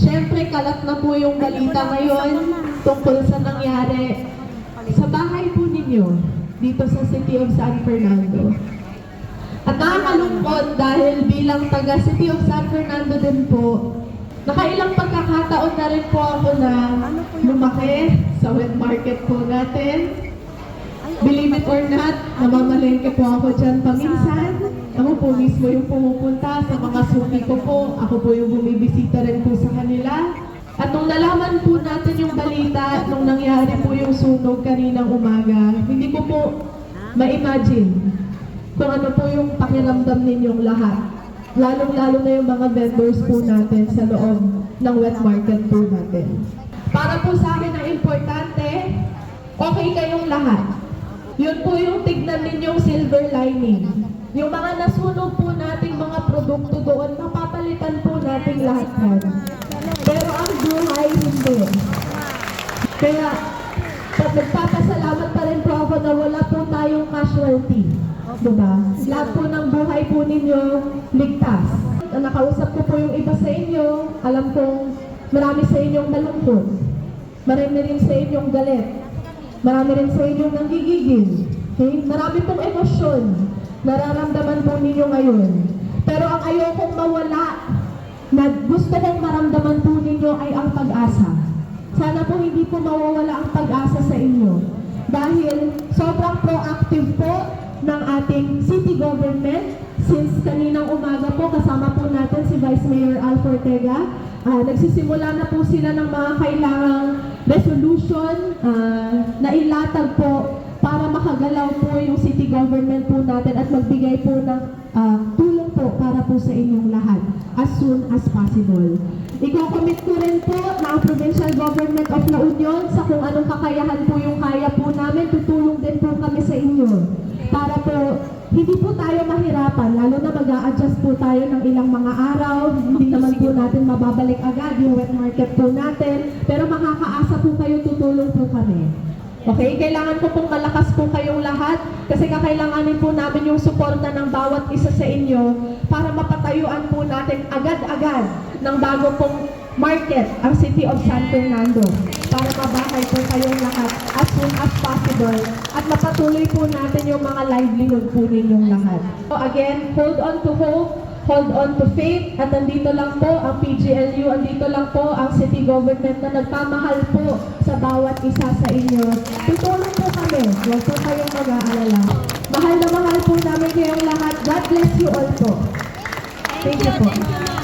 Siyempre, kalat na po yung balita ngayon tungkol sa nangyari sa bahay po ninyo dito sa City of San Fernando. At nakakalungkot dahil bilang taga City of San Fernando din po, nakailang pagkakataon na rin po ako na lumaki sa wet market po natin. Believe it or not, namamalengke po ako dyan paminsan. Ako po mismo yung pumupunta sa mga suki ko po. Ako po yung bumibisita rin po sa kanila. At nung nalaman po natin yung balita, nung nangyari po yung sunog kaninang umaga, hindi ko po ma-imagine kung ano po yung pakiramdam ninyong lahat. Lalong-lalo na yung mga vendors po natin sa loob ng wet market po natin. Para po sa akin ang importante, okay kayong lahat. Yun po yung tignan ninyong silver lining. Yung mga nasunog po nating mga produkto doon, mapapalitan po nating lahat yan. Pero ang buhay, hindi. Kaya, nagpapasalamat pa rin po ako na wala po tayong casualty. Diba? Lahat po ng buhay po ninyo ligtas. Nakausap ko po yung iba sa inyo, alam kong marami sa inyong malungkot. Marami rin sa inyong galit. Marami rin sa inyong nanggigigil. Okay? Marami pong emosyon nararamdaman po ninyo ngayon. Pero ang ayokong mawala na gusto kong maramdaman po ninyo ay ang pag-asa. Sana po hindi po mawawala ang pag-asa sa inyo. Dahil sobrang proactive po ng ating city government since kaninang umaga po kasama po natin si Vice Mayor Al Ortega. Ah, nagsisimula na po sila ng mga kailangang resolution ah, na ilatag po para makagalaw po yung city government po natin at magbigay po ng ah, tulong po para po sa inyong lahat as soon as possible. Iko-commit ko rin po ang Provincial Government of La Union sa kung anong kakayahan po yung kaya po namin, tutulong din po kami sa inyo para po hindi po tayo mahirapan, lalo na mag adjust po tayo ng ilang mga araw, hindi naman po natin mababalik agad yung wet market po natin, pero makakaasa po kayo, tutulong po kami. Okay, kailangan ko pong malakas po kayong lahat kasi kakailanganin po namin yung suporta ng bawat isa sa inyo para mapatayuan po natin agad-agad ng bago pong market ang City of San Fernando para mabahay po kayong lahat as soon as possible at mapatuloy po natin yung mga livelihood po ninyong lahat. So again, hold on to hope, hold on to faith at andito lang po ang PGLU, andito lang po ang city government na nagpamahal po sa bawat isa sa inyo. Tutulong po kami, huwag po kayong mag-aalala. Mahal na mahal po namin kayong lahat. God bless you all po. Thank you po.